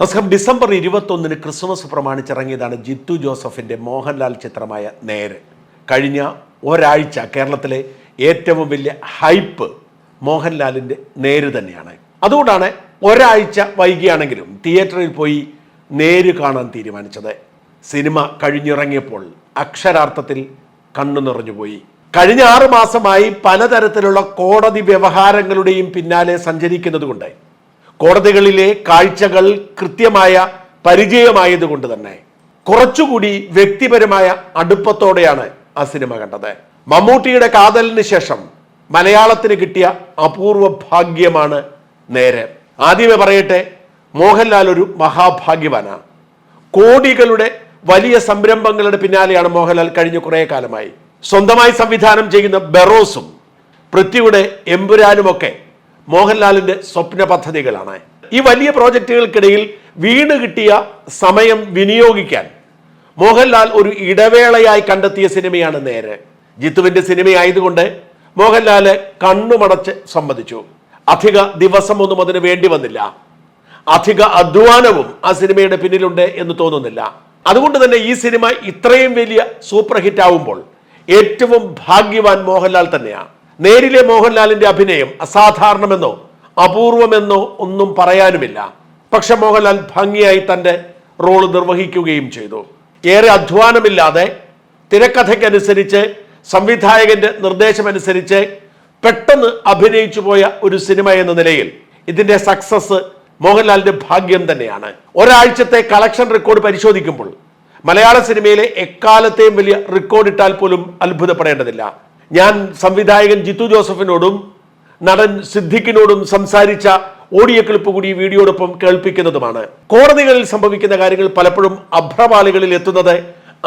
നമസ്കാരം. ഡിസംബർ ഇരുപത്തൊന്നിന് ക്രിസ്മസ് പ്രമാണിച്ചിറങ്ങിയതാണ് ജിത്തു ജോസഫിന്റെ മോഹൻലാൽ ചിത്രമായ നേര്. കഴിഞ്ഞ ഒരാഴ്ച കേരളത്തിലെ ഏറ്റവും വലിയ ഹൈപ്പ് മോഹൻലാലിന്റെ നേര് തന്നെയാണ്. അതുകൊണ്ടാണ് ഒരാഴ്ച വൈകിയാണെങ്കിലും തിയേറ്ററിൽ പോയി നേര് കാണാൻ തീരുമാനിച്ചത്. സിനിമ കഴിഞ്ഞിറങ്ങിയപ്പോൾ അക്ഷരാർത്ഥത്തിൽ കണ്ണു നിറഞ്ഞുപോയി. കഴിഞ്ഞ ആറു മാസമായി പലതരത്തിലുള്ള കോടതി വ്യവഹാരങ്ങളുടെയും പിന്നാലെ സഞ്ചരിക്കുന്നതുകൊണ്ട് കോടതികളിലെ കാഴ്ചകൾ കൃത്യമായ പരിചയമായതുകൊണ്ട് തന്നെ കുറച്ചുകൂടി വ്യക്തിപരമായ അടുപ്പത്തോടെയാണ് ആ സിനിമ കണ്ടത്. മമ്മൂട്ടിയുടെ കാതലിന് ശേഷം മലയാളത്തിന് കിട്ടിയ അപൂർവ ഭാഗ്യമാണ് നേരെ. ആദ്യമേ പറയട്ടെ മോഹൻലാൽ ഒരു മഹാഭാഗ്യവാനാണ്. കോടികളുടെ വലിയ സംരംഭങ്ങളുടെ പിന്നാലെയാണ് മോഹൻലാൽ കഴിഞ്ഞ കുറേ കാലമായി. സ്വന്തമായി സംവിധാനം ചെയ്യുന്ന ബെറോസും പൃഥ്വിയുടെ എമ്പുരാനുമൊക്കെ മോഹൻലാലിന്റെ സ്വപ്ന പദ്ധതികളാണ്. ഈ വലിയ പ്രോജക്റ്റുകൾക്കിടയിൽ വീണ് കിട്ടിയ സമയം വിനിയോഗിക്കാൻ മോഹൻലാൽ ഒരു ഇടവേളയായി കണ്ടെത്തിയ സിനിമയാണ് നേരെ. ജിത്തുവിന്റെ സിനിമയായതുകൊണ്ട് മോഹൻലാൽ കണ്ണുമടച്ച് സമ്മതിച്ചു. അധിക ദിവസമൊന്നും അതിന് വേണ്ടി വന്നില്ല. അധിക അധ്വാനവും ആ സിനിമയുടെ പിന്നിലുണ്ട് എന്ന് തോന്നുന്നില്ല. അതുകൊണ്ട് തന്നെ ഈ സിനിമ ഇത്രയും വലിയ സൂപ്പർ ഹിറ്റ് ആവുമ്പോൾ ഏറ്റവും ഭാഗ്യവാൻ മോഹൻലാൽ തന്നെയാണ്. നേരിലെ മോഹൻലാലിന്റെ അഭിനയം അസാധാരണമെന്നോ അപൂർവമെന്നോ ഒന്നും പറയാനുമില്ല. പക്ഷെ മോഹൻലാൽ ഭംഗിയായി തന്റെ റോൾ നിർവഹിക്കുകയും ചെയ്തു. ഏറെ അധ്വാനമില്ലാതെ തിരക്കഥയ്ക്കനുസരിച്ച് സംവിധായകന്റെ നിർദ്ദേശമനുസരിച്ച് പെട്ടെന്ന് അഭിനയിച്ചു പോയ ഒരു സിനിമ എന്ന നിലയിൽ ഇതിന്റെ സക്സസ് മോഹൻലാലിന്റെ ഭാഗ്യം തന്നെയാണ്. ഒരാഴ്ചത്തെ കളക്ഷൻ റെക്കോർഡ് പരിശോധിക്കുമ്പോൾ മലയാള സിനിമയിലെ എക്കാലത്തെയും വലിയ റെക്കോർഡ് ഇട്ടാൽ പോലും അത്ഭുതപ്പെടേണ്ടതില്ല. ഞാൻ സംവിധായകൻ ജിത്തു ജോസഫിനോടും നടൻ സിദ്ദിഖിനോടും സംസാരിച്ച ഓഡിയോ ക്ലിപ്പ് കൂടി വീഡിയോടൊപ്പം കേൾപ്പിക്കുന്നതുമാണ്. കോടതികളിൽ സംഭവിക്കുന്ന കാര്യങ്ങൾ പലപ്പോഴും അഭ്രപാളികളിൽ എത്തുന്നത്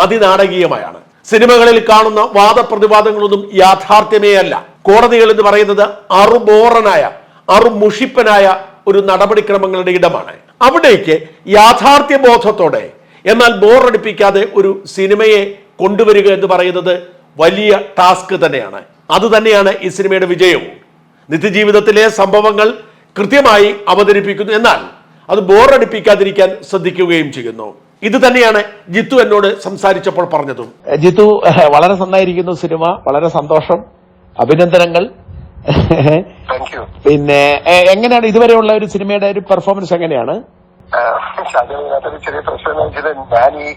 അതിനാടകീയമായാണ്. സിനിമകളിൽ കാണുന്ന വാദപ്രതിവാദങ്ങളൊന്നും യാഥാർത്ഥ്യമേ അല്ല. കോടതികൾ എന്ന് പറയുന്നത് അറുബോറനായ അറുമുഷിപ്പനായ ഒരു നടപടിക്രമങ്ങളുടെ ഇടമാണ്. അവിടേക്ക് യാഥാർത്ഥ്യ ബോധത്തോടെ എന്നാൽ ബോറടിപ്പിക്കാതെ ഒരു സിനിമയെ കൊണ്ടുവരിക എന്ന് പറയുന്നത് വലിയ ടാസ്ക് തന്നെയാണ്. അത് തന്നെയാണ് ഈ സിനിമയുടെ വിജയവും. നിത്യജീവിതത്തിലെ സംഭവങ്ങൾ കൃത്യമായി അവതരിപ്പിക്കുന്നു എന്നാൽ അത് ബോറടിപ്പിക്കാതിരിക്കാൻ ശ്രദ്ധിക്കുകയും ചെയ്യുന്നു. ഇത് തന്നെയാണ് ജിത്തു എന്നോട് സംസാരിച്ചപ്പോൾ പറഞ്ഞതും. ജിത്തു വളരെ നന്നായിരിക്കുന്നു സിനിമ വളരെ സന്തോഷം അഭിനന്ദനങ്ങൾ. പിന്നെ എങ്ങനെയാണ് ഇതുവരെയുള്ള ഒരു സിനിമയുടെ ഒരു പെർഫോമൻസ് എങ്ങനെയാണ്? അതിനകത്തൊരു ചെറിയ പ്രശ്നം എന്ന് വെച്ചാൽ ഞാൻ ഈ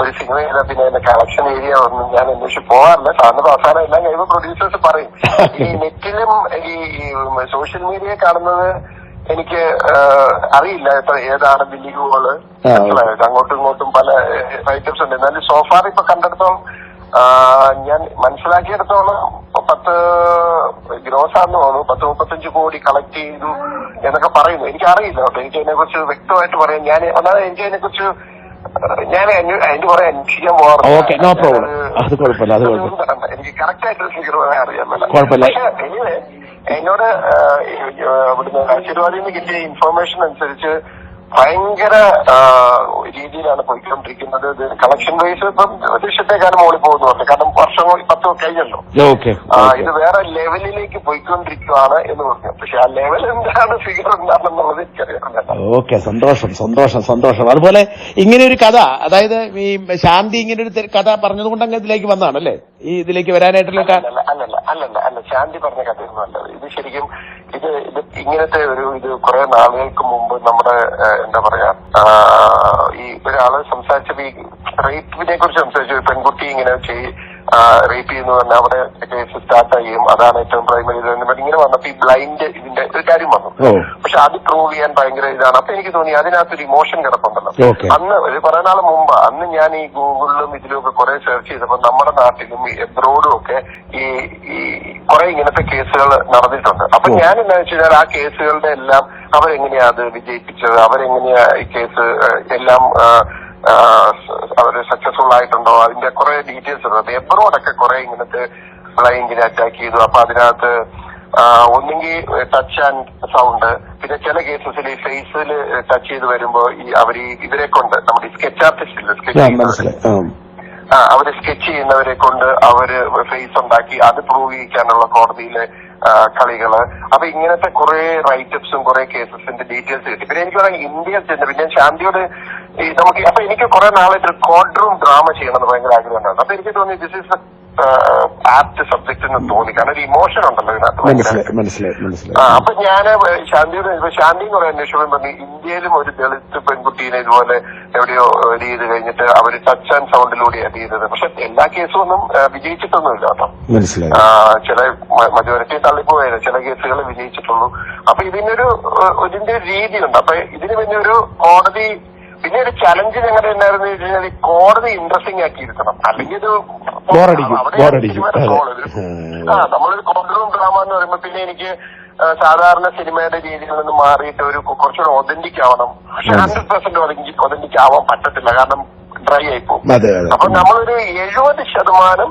ഒരു സിനിമ ചെയ്താൽ പിന്നെ എന്റെ കളക്ഷൻ ഏരിയ ഒന്നും ഞാൻ അന്വേഷിച്ച് പോകാറില്ല. സാറിന് അവസാനം എല്ലാം കഴിയുമ്പോൾ പ്രൊഡ്യൂസേഴ്സ് പറയും. ഈ നെറ്റിലും ഈ സോഷ്യൽ മീഡിയ കാണുന്നത് എനിക്ക് അറിയില്ല. ഇപ്പൊ ഏതാണ്. മനസ്സിലായത് അങ്ങോട്ടും ഇങ്ങോട്ടും പല ഐറ്റംസ് ഉണ്ട്. എന്നാലും സോഫാർ ഇപ്പൊ കണ്ടെടുത്തോളം ഞാൻ മനസ്സിലാക്കിയെടുത്തോളം പത്ത് ഗ്രോസ് ആണെന്ന് തോന്നുന്നു. പത്ത് മുപ്പത്തഞ്ച് കോടി കളക്ട് ചെയ്തു എന്നൊക്കെ പറയുന്നു. എനിക്ക് അറിയില്ല കേട്ടോ. എനിക്ക് അതിനെ കുറിച്ച് വ്യക്തമായിട്ട് പറയാം ഞാൻ ഒന്നാമത് എനിക്ക് അതിനെ കുറിച്ച് ഞാൻ അതിന്റെ കുറെ അന്വേഷിക്കാൻ പോകാറുണ്ട് എനിക്ക് കറക്റ്റ് ആയിട്ട് ഫിഗർ അറിയാൻ പറ്റില്ല പക്ഷെ എന്നോട് ഇവിടുന്ന് ആശീർവാദിൽ നിന്ന് കിട്ടിയ ഇൻഫർമേഷൻ അനുസരിച്ച് ഭയങ്കര രീതിയിലാണ് പോയിക്കൊണ്ടിരിക്കുന്നത്. ഇത് കളക്ഷൻ വൈസ് ഇപ്പം ലക്ഷത്തെക്കാളും മുകളിൽ പോകുന്നു പറഞ്ഞു കാരണം വർഷം പത്ത് കഴിഞ്ഞല്ലോ ഇത് വേറെ ലെവലിലേക്ക് പോയിക്കൊണ്ടിരിക്കുകയാണ് എന്ന് പറഞ്ഞു. പക്ഷെ ആ ലെവൽ എന്താണ് ഫിഗർ എന്താണെന്നുള്ളത് ഓക്കെ. സന്തോഷം സന്തോഷം സന്തോഷം. അതുപോലെ ഇങ്ങനെ ഒരു കഥ അതായത് ഈ ശാന്തി ഇങ്ങനെ ഒരു കഥ പറഞ്ഞതുകൊണ്ട് അങ്ങ് ഇതിലേക്ക് വന്നാണ് അല്ലേ ഈ ഇതിലേക്ക് വരാനായിട്ടുള്ള അല്ലല്ല അല്ലല്ല അല്ലല്ല അല്ല. ശാന്തി പറഞ്ഞ കഥയൊന്നും അല്ല. ഇത് ശരിക്കും ഇത് ഇത് ഇങ്ങനത്തെ ഒരു ഇത് കുറെ നാളുകൾക്ക് മുമ്പ് നമ്മുടെ എന്താ പറയാ ഈ ഒരാൾ സംസാരിച്ചപ്പോ ഈ റേപ്പിനെ കുറിച്ച് സംസാരിച്ചു പെൺകുട്ടി ഇങ്ങനെ റേപ്പ് ചെയ്യുന്നു തന്നെ അവിടെ കേസ് സ്റ്റാർട്ട് ചെയ്യും അതാണ് ഏറ്റവും പ്രൈമറി ഇങ്ങനെ വന്നപ്പോ ഈ ബ്ലൈൻഡ് ഇതിന്റെ ഒരു കാര്യം വന്നു. പക്ഷെ അത് പ്രൂവ് ചെയ്യാൻ ഭയങ്കര ഇതാണ്. അപ്പൊ എനിക്ക് തോന്നി അതിനകത്തൊരു ഇമോഷൻ കിടപ്പുണ്ടല്ലോ. അന്ന് ഒരു കുറെ നാൾ മുമ്പ് അന്ന് ഞാൻ ഈ ഗൂഗിളിലും ഇതിലും ഒക്കെ കുറെ സെർച്ച് ചെയ്തപ്പോ നമ്മുടെ നാട്ടിലും എബ്രോഡും ഒക്കെ ഈ ഈ കുറെ ഇങ്ങനത്തെ കേസുകൾ നടന്നിട്ടുണ്ട്. അപ്പൊ ഞാൻ എന്താ വെച്ച് കഴിഞ്ഞാൽ ആ കേസുകളുടെ എല്ലാം അവരെങ്ങനെയാ അത് വിജയിപ്പിച്ചത്? അവരെങ്ങനെയാ ഈ കേസ് എല്ലാം അവർ സക്സസ്ഫുൾ ആയിട്ടുണ്ടോ? അതിന്റെ കുറെ ഡീറ്റെയിൽസ് ഉണ്ട്. എബ്രോഡൊക്കെ കുറെ ഇങ്ങനത്തെ ഫ്ലൈങ്ങിനെ അറ്റാക്ക് ചെയ്തു. അപ്പൊ അതിനകത്ത് ഒന്നെങ്കിൽ ടച്ച് ആൻഡ് സൗണ്ട് പിന്നെ ചില കേസസിൽ ഈ ഫേസിൽ ടച്ച് ചെയ്ത് വരുമ്പോ ഈ അവർ ഈ ഇവരെ കൊണ്ട് നമ്മുടെ സ്കെച്ച് ആർട്ടിസ്റ്റ് ഇല്ല? സ്കെച്ച് ആ. അവർ സ്കെച്ച് ചെയ്യുന്നവരെ കൊണ്ട് അവർ ഫേസ് ഉണ്ടാക്കി. അത് പ്രൂവ് ചെയ്യിക്കാനുള്ള കോടതിയിലെ കളികൾ. അപ്പൊ ഇങ്ങനത്തെ കുറെ റൈറ്റപ്സും കുറെ കേസസിന്റെ ഡീറ്റെയിൽസ് കിട്ടി. പിന്നെ എനിക്ക് പറയാം ഇന്ത്യ ചെന്ന് പിന്നെ ശാന്തിയോട് ഈ നമുക്ക് അപ്പൊ എനിക്ക് കുറെ നാളായിട്ട് ഒരു കോഡ് റൂം ഡ്രാമ ചെയ്യണമെന്ന് ഭയങ്കര ആഗ്രഹം ഉണ്ടായിരുന്നു അപ്പൊ എനിക്ക് തോന്നി ദിസ് ഇസ് ആപ്റ്റ് സബ്ജക്ട് എന്ന് തോന്നി. കാരണം ഒരു ഇമോഷൻ ഉണ്ടല്ലോ ഇതിനകത്ത് ആ, അപ്പൊ ഞാൻ ശാന്തിയുടെ ഇപ്പൊ ശാന്തി എന്ന് പറയുന്ന അന്വേഷണം പറഞ്ഞു ഇന്ത്യയിലും ഒരു ദളിത് പെൺകുട്ടീനെ ഇതുപോലെ എവിടെയോ ഇത് ചെയ്ത് കഴിഞ്ഞിട്ട് അവർ ടച്ച് ആൻഡ് സൗണ്ടിലൂടെ അത് ചെയ്തത്. പക്ഷെ എല്ലാ കേസും ഒന്നും വിജയിച്ചിട്ടൊന്നുമില്ല കേട്ടോ. ചില മജോറിറ്റി തള്ളിപ്പോയത് ചില കേസുകൾ വിജയിച്ചിട്ടുള്ളൂ. അപ്പൊ ഇതിനൊരു ഇതിന്റെ രീതിയുണ്ട്. അപ്പൊ ഇതിന് പിന്നെ ഒരു കോടതി പിന്നെ ഒരു ചലഞ്ച് ഞങ്ങളുടെ വെച്ച് കഴിഞ്ഞാൽ ഈ കോടതി ഇൻട്രസ്റ്റിംഗ് ആക്കിയിരുത്തണം അല്ലെങ്കിൽ ഒരു- ആ നമ്മളൊരു റൂം ഡ്രാമ എന്ന് പറയുമ്പോ പിന്നെ എനിക്ക് സാധാരണ സിനിമയുടെ രീതിയിൽ നിന്ന് മാറിയിട്ട് ഒരു കുറച്ചുകൂടെ ഒതന്റിക് ആവണം. പക്ഷെ ഹൺഡ്രഡ് പെർസെന്റ് ഒതന്റിക് ആവാൻ പറ്റത്തില്ല. കാരണം ഡ്രൈ ആയിപ്പോ അപ്പൊ നമ്മളൊരു എഴുപത് ശതമാനം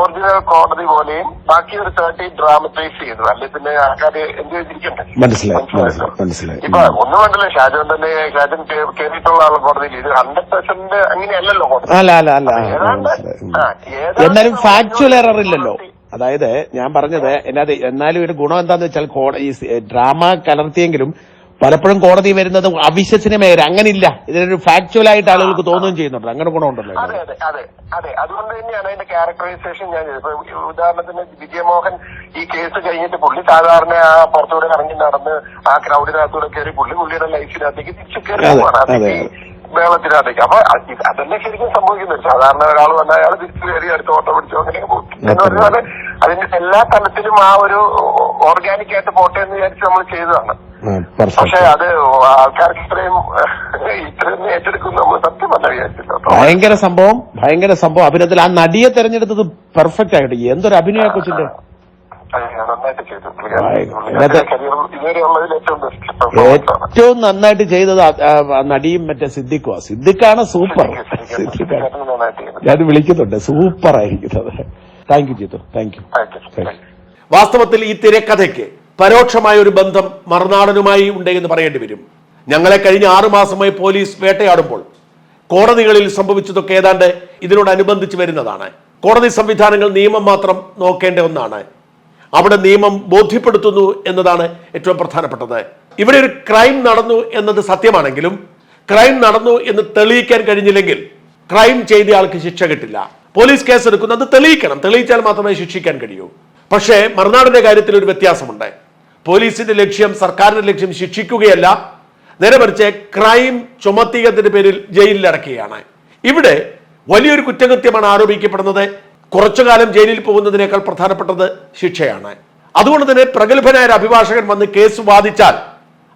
ഒറിജിനൽ കോടതി പോലെയും ബാക്കി ഒരു തേർട്ടി ഡ്രാമറ്റൈസ് ചെയ്തു. അല്ലെ? പിന്നെ ആൾക്കാർ എന്ത് ചെയ്തിരിക്കണ്ടേ മനസ്സിലായി? ഇപ്പൊ ഒന്നും വേണ്ടല്ലോ. ഷാജോൻ തന്നെ ഷാജൻ കയറിയിട്ടുള്ള ആൾ കോടതിയിൽ ഇത് ഹൺഡ്രഡ് പെർസെന്റ് അങ്ങനെയല്ലല്ലോ എന്നാലും ഫാക്ച്വൽ എറർ ഇല്ലല്ലോ. അതായത് ഞാൻ പറഞ്ഞത് എന്നാലും ഒരു ഗുണം എന്താന്ന് വെച്ചാൽ ഈ ഡ്രാമ കലർത്തിയെങ്കിലും പലപ്പോഴും കോടതി വരുന്നത് അവിശ്വസനീയമായ അങ്ങനില്ല. ഇതിനൊരു ഫാക്ച്വൽ ആയിട്ട് ആളുകൾക്ക് തോന്നുകയും ചെയ്യുന്നുണ്ട്. അങ്ങനെ ഗുണമുണ്ടല്ലോ അതെ അതെ അതെ. അതെ അതുകൊണ്ട് തന്നെയാണ് അതിന്റെ ക്യാരക്ടറൈസേഷൻ ഞാൻ ഉദാഹരണത്തിന് വിജയമോഹൻ ഈ കേസ് കഴിഞ്ഞിട്ട് പുള്ളി സാധാരണ ആ പുറത്തൂടെ ഇറങ്ങി നടന്ന് ആ ക്രൗഡിനകത്തൂടെ കയറി പുള്ളി പുള്ളിയുടെ ലൈഫിനകത്തേക്ക് തിരിച്ചു കയറി പോവാണ്. മേളത്തിനകത്തേക്ക്. അപ്പൊ അതന്നെ ശരിക്കും സംഭവിക്കുന്നത് സാധാരണ ഒരാൾ വന്ന അയാൾ തിരിച്ചു കയറി അടുത്ത ഓട്ടോ പിടിച്ചോ അങ്ങനെ പോകും. എന്ന് പറഞ്ഞാൽ അതിന്റെ എല്ലാ തലത്തിലും ആ ഒരു ഓർഗാനിക് ആയിട്ട് പോട്ടെ എന്ന് വിചാരിച്ച് നമ്മൾ ചെയ്തതാണ്. പക്ഷെ അത് ആൾക്കാർക്ക് ഇത്രയും ഇത്രയും ഏറ്റെടുക്കും നമ്മൾ സത്യം പറഞ്ഞ വിചാരിച്ചില്ല. ഭയങ്കര സംഭവം ഭയങ്കര സംഭവം. അഭിനയത്തിൽ ആ നടിയെ തെരഞ്ഞെടുത്തത് പെർഫെക്റ്റ് ആയിട്ട്. എന്തൊരു അഭിനയ കൊച്ചിന്റെ? ഏറ്റവും നന്നായിട്ട് ചെയ്തത് നടിയും മറ്റേ സിദ്ദിഖുവാ. സിദ്ദിഖാണ് സൂപ്പർ സിദ്ദിഖാണ്. ഞാൻ വിളിക്കുന്നുണ്ട്. സൂപ്പർ ആയിരിക്കുന്നത് thank you Jithu thank you വാസ്തവത്തിൽ ഈ തിരക്കഥയ്ക്ക് പരോക്ഷമായ ഒരു ബന്ധം മറുനാടനുമായി ഉണ്ട് എന്ന് പറയേണ്ടി വരും. ഞങ്ങളെ കഴിഞ്ഞ ആറുമാസമായി പോലീസ് വേട്ടയാടുമ്പോൾ കോടതികളിൽ സംഭവിച്ചതൊക്കെ ഏതാണ്ട് ഇതിനോടനുബന്ധിച്ച് വരുന്നതാണ്. കോടതി സംവിധാനങ്ങൾ നിയമം മാത്രം നോക്കേണ്ട ഒന്നാണ്. അവിടെ നിയമം ബോധ്യപ്പെടുത്തുന്നു എന്നതാണ് ഏറ്റവും പ്രധാനപ്പെട്ടത്. ഇവിടെ ഒരു ക്രൈം നടന്നു എന്നത് സത്യമാണെങ്കിലും ക്രൈം നടന്നു എന്ന് തെളിയിക്കാൻ കഴിഞ്ഞില്ലെങ്കിൽ ക്രൈം ചെയ്ത ആൾക്ക് ശിക്ഷ കിട്ടില്ല. പോലീസ് കേസ് എടുക്കുന്നത് തെളിയിക്കണം. തെളിയിച്ചാൽ മാത്രമേ ശിക്ഷിക്കാൻ കഴിയൂ. പക്ഷേ മറുനാടിന്റെ കാര്യത്തിൽ ഒരു വ്യത്യാസമുണ്ട്. പോലീസിന്റെ ലക്ഷ്യം സർക്കാരിന്റെ ലക്ഷ്യം ശിക്ഷിക്കുകയല്ല. നേരെ മറിച്ച് ക്രൈം ചുമത്തിയതിന്റെ പേരിൽ ജയിലിൽ അടക്കുകയാണ്. ഇവിടെ വലിയൊരു കുറ്റകൃത്യമാണ് ആരോപിക്കപ്പെടുന്നത്. കുറച്ചു കാലം ജയിലിൽ പോകുന്നതിനേക്കാൾ പ്രധാനപ്പെട്ടത് ശിക്ഷയാണ്. അതുകൊണ്ട് തന്നെ പ്രഗത്ഭനായ ഒരു അഭിഭാഷകൻ വന്ന് കേസ് വാദിച്ചാൽ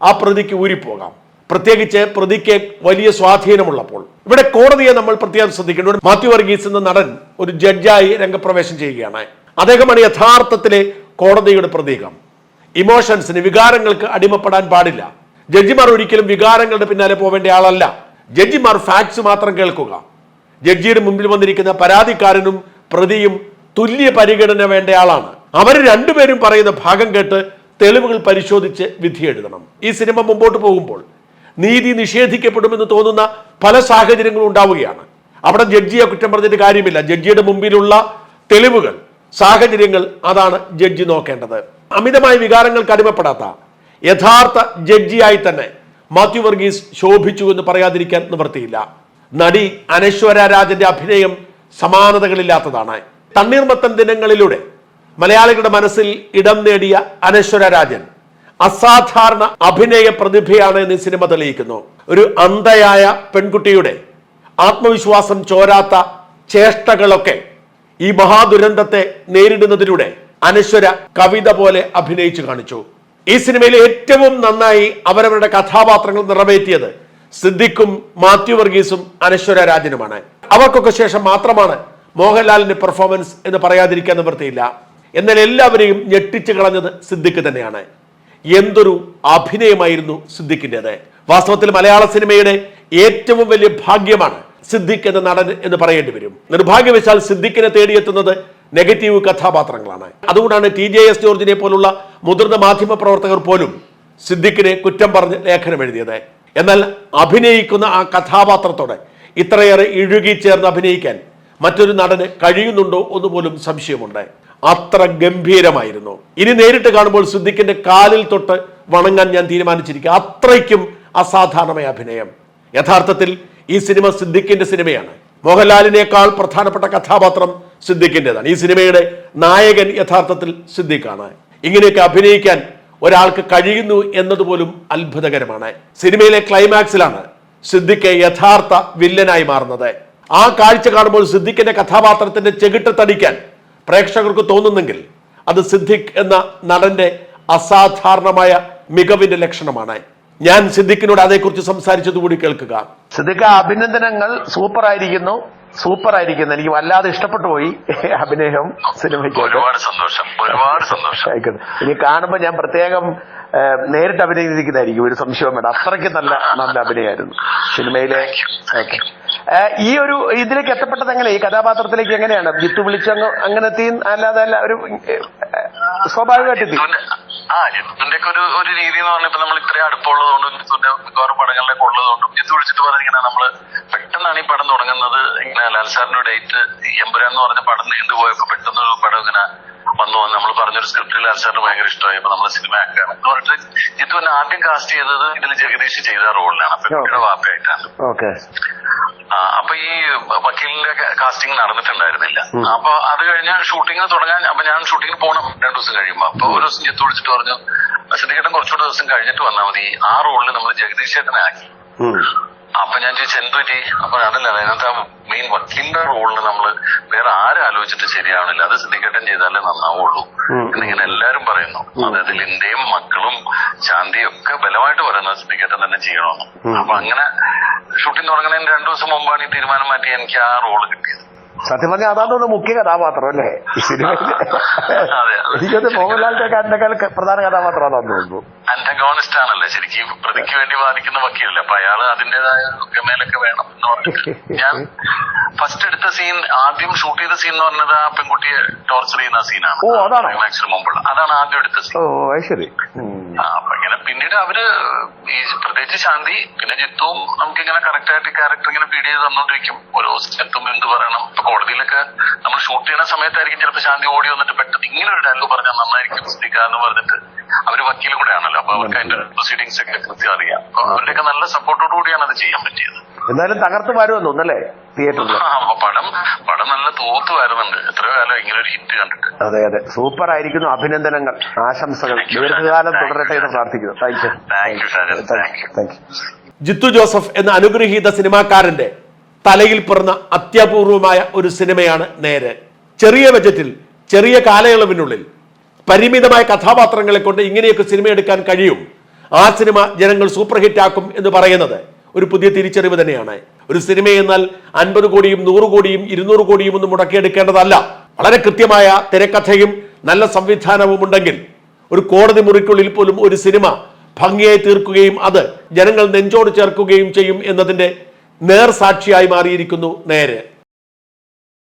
ആ പ്രതിക്ക് ഊരിപ്പോകാം. പ്രത്യേകിച്ച് പ്രതിക്ക് വലിയ സ്വാധീനമുള്ളപ്പോൾ. ഇവിടെ കോടതിയെ നമ്മൾ പ്രത്യേകം ശ്രദ്ധിക്കേണ്ടത് മാത്യു വർഗീസ് എന്ന നടൻ ഒരു ജഡ്ജായി രംഗപ്രവേശം ചെയ്യുകയാണ്. അദ്ദേഹമാണ് യഥാർത്ഥത്തിലെ കോടതിയുടെ പ്രതീകം. ഇമോഷൻസിന് വികാരങ്ങൾക്ക് അടിമപ്പെടാൻ പാടില്ല. ജഡ്ജിമാർ ഒരിക്കലും വികാരങ്ങളുടെ പിന്നാലെ പോവേണ്ട ആളല്ല. ജഡ്ജിമാർ ഫാക്ട്സ് മാത്രം കേൾക്കുക. ജഡ്ജിയുടെ മുമ്പിൽ വന്നിരിക്കുന്ന പരാതിക്കാരനും പ്രതിയും തുല്യ പരിഗണന വേണ്ട ആളാണ്. അവർ രണ്ടുപേരും പറയുന്ന ഭാഗം കേട്ട് തെളിവുകൾ പരിശോധിച്ച് വിധി എഴുതണം. ഈ സിനിമ മുമ്പോട്ട് പോകുമ്പോൾ നീതി നിഷേധിക്കപ്പെടുമെന്ന് തോന്നുന്ന പല സാഹചര്യങ്ങളും ഉണ്ടാവുകയാണ്. അവിടെ ജഡ്ജിയെ കുറ്റം പറഞ്ഞിട്ട് കാര്യമില്ല. ജഡ്ജിയുടെ മുമ്പിലുള്ള തെളിവുകൾ സാഹചര്യങ്ങൾ അതാണ് ജഡ്ജി നോക്കേണ്ടത്. അമിതമായ വികാരങ്ങൾക്ക് അടിമപ്പെടാത്ത യഥാർത്ഥ ജഡ്ജിയായി തന്നെ മാത്യു വർഗീസ് ശോഭിച്ചു എന്ന് പറയാതിരിക്കാൻ നിവൃത്തിയില്ല. നടി അനശ്വര രാജന്റെ അഭിനയം സമാനതകളില്ലാത്തതാണ്. തണ്ണീർമത്തൻ ദിനങ്ങളിലൂടെ മലയാളികളുടെ മനസ്സിൽ ഇടം നേടിയ അനശ്വര രാജൻ അസാധാരണ അഭിനയ പ്രതിഭയാണ് എന്ന് സിനിമ തെളിയിക്കുന്നു. ഒരു അന്ധയായ പെൺകുട്ടിയുടെ ആത്മവിശ്വാസം ചോരാത്ത ചേഷ്ടകളൊക്കെ ഈ മഹാദുരന്തത്തെ നേരിടുന്നതിലൂടെ അനശ്വര കവിത പോലെ അഭിനയിച്ചു കാണിച്ചു. ഈ സിനിമയിൽ ഏറ്റവും നന്നായി അവരവരുടെ കഥാപാത്രങ്ങൾ നിറവേറ്റിയത് സിദ്ദിഖും മാത്യു വർഗീസും അനശ്വര രാജനുമാണ്. അവർക്കൊക്കെ ശേഷം മാത്രമാണ് മോഹൻലാലിന്റെ പെർഫോമൻസ് എന്ന് പറയാതിരിക്കാൻ നിവൃത്തിയില്ല. എന്നാൽ എല്ലാവരെയും ഞെട്ടിച്ചു കളഞ്ഞത് സിദ്ദിഖ് തന്നെയാണ്. എന്തൊരു അഭിനയമായിരുന്നു സിദ്ദിഖിന്റെത് വാസ്തവത്തിൽ മലയാള സിനിമയുടെ ഏറ്റവും വലിയ ഭാഗ്യമാണ് സിദ്ദിഖ് എന്ന നടൻ എന്ന് പറയേണ്ടി വരും. നിർഭാഗ്യവശാൽ സിദ്ദിഖിനെ തേടിയെത്തുന്നത് നെഗറ്റീവ് കഥാപാത്രങ്ങളാണ്. അതുകൊണ്ടാണ് ടി ജെ എസ് ജോർജിനെ പോലുള്ള മുതിർന്ന മാധ്യമ പ്രവർത്തകർ പോലും സിദ്ദിഖിനെ കുറ്റം പറഞ്ഞ് ലേഖനം എഴുതിയത്. എന്നാൽ അഭിനയിക്കുന്ന ആ കഥാപാത്രത്തോടെ ഇത്രയേറെ ഇഴുകി ചേർന്ന് അഭിനയിക്കാൻ മറ്റൊരു നടന് കഴിയുന്നുണ്ടോ എന്ന് പോലും സംശയമുണ്ട്. അത്ര ഗംഭീരമായിരുന്നു. ഇനി നേരിട്ട് കാണുമ്പോൾ സിദ്ദിഖിന്റെ കാലിൽ തൊട്ട് വണങ്ങാൻ ഞാൻ തീരുമാനിച്ചിരിക്കുക. അത്രയ്ക്കും അസാധാരണമായ അഭിനയം. യഥാർത്ഥത്തിൽ ഈ സിനിമ സിദ്ദിഖിന്റെ സിനിമയാണ്. മോഹൻലാലിനേക്കാൾ പ്രധാനപ്പെട്ട കഥാപാത്രം സിദ്ദിഖിന്റെതാണ് ഈ സിനിമയുടെ നായകൻ യഥാർത്ഥത്തിൽ സിദ്ദിഖാണ്. ഇങ്ങനെയൊക്കെ അഭിനയിക്കാൻ ഒരാൾക്ക് കഴിയുന്നു എന്നതുപോലും അത്ഭുതകരമാണ്. സിനിമയിലെ ക്ലൈമാക്സിലാണ് സിദ്ദിഖ് യഥാർത്ഥ വില്ലനായി മാറുന്നത്. ആ കാഴ്ച കാണുമ്പോൾ സിദ്ദിഖിന്റെ കഥാപാത്രത്തിന്റെ ചെകിട്ട് തടിക്കാൻ പ്രേക്ഷകർക്ക് തോന്നുന്നെങ്കിൽ അത് സിദ്ദിഖ് എന്ന നടന്റെ അസാധാരണമായ മികവിന്റെ ലക്ഷണമാണ്. ഞാൻ സിദ്ദിഖിനോട് അതേക്കുറിച്ച് സംസാരിച്ചതുകൂടി കേൾക്കുക. സിദ്ദിഖ അഭിനന്ദനങ്ങൾ. സൂപ്പർ ആയിരിക്കുന്നു സൂപ്പർ ആയിരിക്കുന്നു എനിക്ക് വല്ലാതെ ഇഷ്ടപ്പെട്ടു പോയി അഭിനയം സിനിമയ്ക്ക്. ഒരുപാട് സന്തോഷം. ഒരുപാട് സന്തോഷം. ആയിക്കോട്ടെ. ഇനി കാണുമ്പോൾ ഞാൻ പ്രത്യേകം നേരിട്ട് അഭിനയിക്കുന്നതായിരിക്കും. ഒരു സംശയവും വേണ്ട. അത്രയ്ക്ക് നല്ല നല്ല അഭിനയമായിരുന്നു സിനിമയിലെ. ഈ ഒരു ഇതിലേക്ക് എത്തപ്പെട്ടത് എങ്ങനെ? ഈ കഥാപാത്രത്തിലേക്ക് എങ്ങനെയാണ്? ജിത്തു വിളിച്ചങ്ങ് അങ്ങനെ അല്ലാതെ അല്ല ഒരു സ്വാഭാവികമായിട്ട്. ആ ജിത്തുന്റെ ഒക്കെ ഒരു ഒരു രീതി എന്ന് പറഞ്ഞാൽ ഇപ്പൊ നമ്മൾ ഇത്രയും അടുപ്പമുള്ളതുകൊണ്ടും ജിത്തുന്റെ മിക്കവാറും പടങ്ങളിലൊക്കെ ഉള്ളതുകൊണ്ടും ജിത്തു വിളിച്ചിട്ട് പറഞ്ഞിങ്ങനെ നമ്മൾ പെട്ടെന്നാണ് ഈ പടം തുടങ്ങുന്നത്. ഇങ്ങനെ ലാൽ സാറിന്റെ ഡേറ്റ് എമ്പുരാൻ എന്ന് പറഞ്ഞ പടം നീണ്ടുപോയപ്പോ പെട്ടെന്ന് ഒരു പടം ഇങ്ങനെ വന്നു നമ്മൾ പറഞ്ഞൊരു സ്ക്രിപ്റ്റിൽ ലാൽ സാറിന് ഭയങ്കര ഇഷ്ടമായി. അപ്പൊ നമ്മൾ സിനിമ ആക്കാണ് എന്ന് പറഞ്ഞിട്ട് ജിത്തുവിനെ ആദ്യം കാസ്റ്റ് ചെയ്തത് ഇതിൽ ജഗദീഷ് ചെയ്ത റോളിലാണ് വാപ്പയായിട്ടാണ്. അപ്പൊ ഈ വക്കീലിന്റെ കാസ്റ്റിംഗ് നടന്നിട്ടുണ്ടായിരുന്നില്ല. അപ്പൊ അത് കഴിഞ്ഞ് ഷൂട്ടിംഗ് തുടങ്ങാൻ അപ്പൊ ഞാൻ ഷൂട്ടിംഗ് പോകണം രണ്ടു ദിവസം കഴിയുമ്പോ. അപ്പൊ ഒരു ദിവസം ചെത്ത് വിളിച്ചിട്ട് പറഞ്ഞു സിദ്ധിക്കേട്ടൻ കുറച്ചുകൂടെ ദിവസം കഴിഞ്ഞിട്ട് വന്നാൽ മതി. ആ റോളിൽ നമ്മൾ ജഗദീഷ് ചേട്ടനെ ആക്കി. അപ്പൊ ഞാൻ ചോദിച്ചു എന്ത് പറ്റി? അപ്പൊ അതല്ല അതിനകത്ത് ആ മെയിൻ വക്കീലിന്റെ റോളിൽ നമ്മൾ വേറെ ആരും ആലോചിച്ചിട്ട് ശരിയാവണില്ല. അത് സിദ്ധിക്കേട്ടൻ ചെയ്താലേ നന്നാവുള്ളൂ. എന്നിങ്ങനെ എല്ലാരും പറയുന്നു. അതായത് ലിന്റെയും മക്കളും ശാന്തിയും ഒക്കെ ബലമായിട്ട് പറയുന്നത് സിദ്ധിക്കേട്ടൻ തന്നെ ചെയ്യണമെന്ന്. അപ്പൊ അങ്ങനെ ഷൂട്ടിംഗ് തുടങ്ങുന്നതിന് രണ്ടു ദിവസം മുമ്പാണ് ഈ തീരുമാനം മാറ്റി എനിക്ക് ആ റോൾ കിട്ടിയത്. സത്യം പറഞ്ഞാൽ അതാണ് മുഖ്യ കഥാപാത്രം അല്ലേ. എനിക്കത് മോഹൻലാലിന്റെ കാരനേക്കാൾ പ്രധാന കഥാപാത്രമാണെന്ന് തോന്നുന്നു. അന്റഗോണിസ്റ്റ് ആണല്ലേ ശരിക്കും. പ്രതിക്ക് വേണ്ടി വാദിക്കുന്ന വക്കീലല്ല. അപ്പൊ അയാൾ അതിന്റേതായ മേലൊക്കെ വേണം എന്ന് പറഞ്ഞിട്ട്. ഞാൻ ഫസ്റ്റ് എടുത്ത സീൻ ആദ്യം ഷൂട്ട് ചെയ്ത സീൻ എന്ന് പറഞ്ഞത് ആ പെൺകുട്ടിയെ ടോർച്ചർ ചെയ്യുന്ന സീനാണ് ഓ, അതാണ്? മുമ്പുള്ള അതാണ് ആദ്യം എടുത്ത സീൻ ഓ ശരി. ആ, അപ്പൊ ഇങ്ങനെ പിന്നീട് അവർ ഈ പ്രത്യേകിച്ച് ശാന്തി പിന്നെ ജിത്തുവും നമുക്ക് ഇങ്ങനെ കറക്റ്റ് ആയിട്ട് ക്യാരക്ടർ ഇങ്ങനെ ഫീഡ് ചെയ്ത് തന്നോണ്ടിരിക്കും. ഓരോ സ്ഥലത്തും എന്ത് പറയണം. ഇപ്പൊ കോടതിയിലൊക്കെ നമ്മൾ ഷൂട്ട് ചെയ്യുന്ന സമയത്തായിരിക്കും ചിലപ്പോൾ ശാന്തി ഓടി വന്നിട്ട് പെട്ടെന്ന് ഇങ്ങനെ ഒരു ഡയലോഗ് പറഞ്ഞാൽ നന്നായിരിക്കും ശ്രദ്ധിക്കുക എന്ന് പറഞ്ഞിട്ട്. അവർ വക്കീൽ കൂടെ ആണല്ലോ അപ്പൊ അവർക്ക് അതിന്റെ പ്രൊസീഡിങ്സ് ഒക്കെ കൃത്യം അറിയാം. അപ്പൊ അവരുടെയൊക്കെ നല്ല സപ്പോർട്ടോടുകൂടിയാണ് അത് ചെയ്യാൻ പറ്റിയത്. എന്തായാലും തകർത്ത് വരുമെന്ന് അല്ലേ തിയേറ്ററിൽ ആ, പടം തൂത്ത് വരുന്നുണ്ട്. എത്ര കാലം ഇങ്ങനെ ഒരു ഹിറ്റ് കണ്ടിട്ട്. അതെ അതെ. സൂപ്പർ ആയിരിക്കുന്നു അഭിനന്ദനങ്ങൾ ആശംസകൾ. ദീർഘകാലം തുടരട്ടെ എന്ന് പ്രാർത്ഥിക്കുന്നു. Thank you thank you thank you Jithu Joseph എന്ന അനുഗ്രഹീത സിനിമാക്കാരന്റെ തലയിൽ പിറന്ന അത്യപൂർവമായ ഒരു സിനിമയാണ് നേര്. ചെറിയ ബജറ്റിൽ ചെറിയ കാലയളവിനുള്ളിൽ പരിമിതമായ കഥാപാത്രങ്ങളെ കൊണ്ട് ഇങ്ങനെയൊക്കെ സിനിമ എടുക്കാൻ കഴിയും. ആ സിനിമ ജനങ്ങൾ സൂപ്പർ ഹിറ്റ് ആക്കും എന്ന് പറയുന്നത് ഒരു പുതിയ തിരിച്ചറിവ് തന്നെയാണ്. ഒരു സിനിമ എന്നാൽ അൻപത് കോടിയും നൂറ് കോടിയും ഇരുന്നൂറ് കോടിയും ഒന്നും മുടക്കിയെടുക്കേണ്ടതല്ല. വളരെ കൃത്യമായ തിരക്കഥയും നല്ല സംവിധാനവും ഉണ്ടെങ്കിൽ ഒരു കോടതി മുറിക്കുള്ളിൽ പോലും ഒരു സിനിമ ഭംഗിയായി തീർക്കുകയും അത് ജനങ്ങൾ നെഞ്ചോട് ചേർക്കുകയും ചെയ്യും എന്നതിന്റെ നേർസാക്ഷിയായി മാറിയിരിക്കുന്നു നേര്.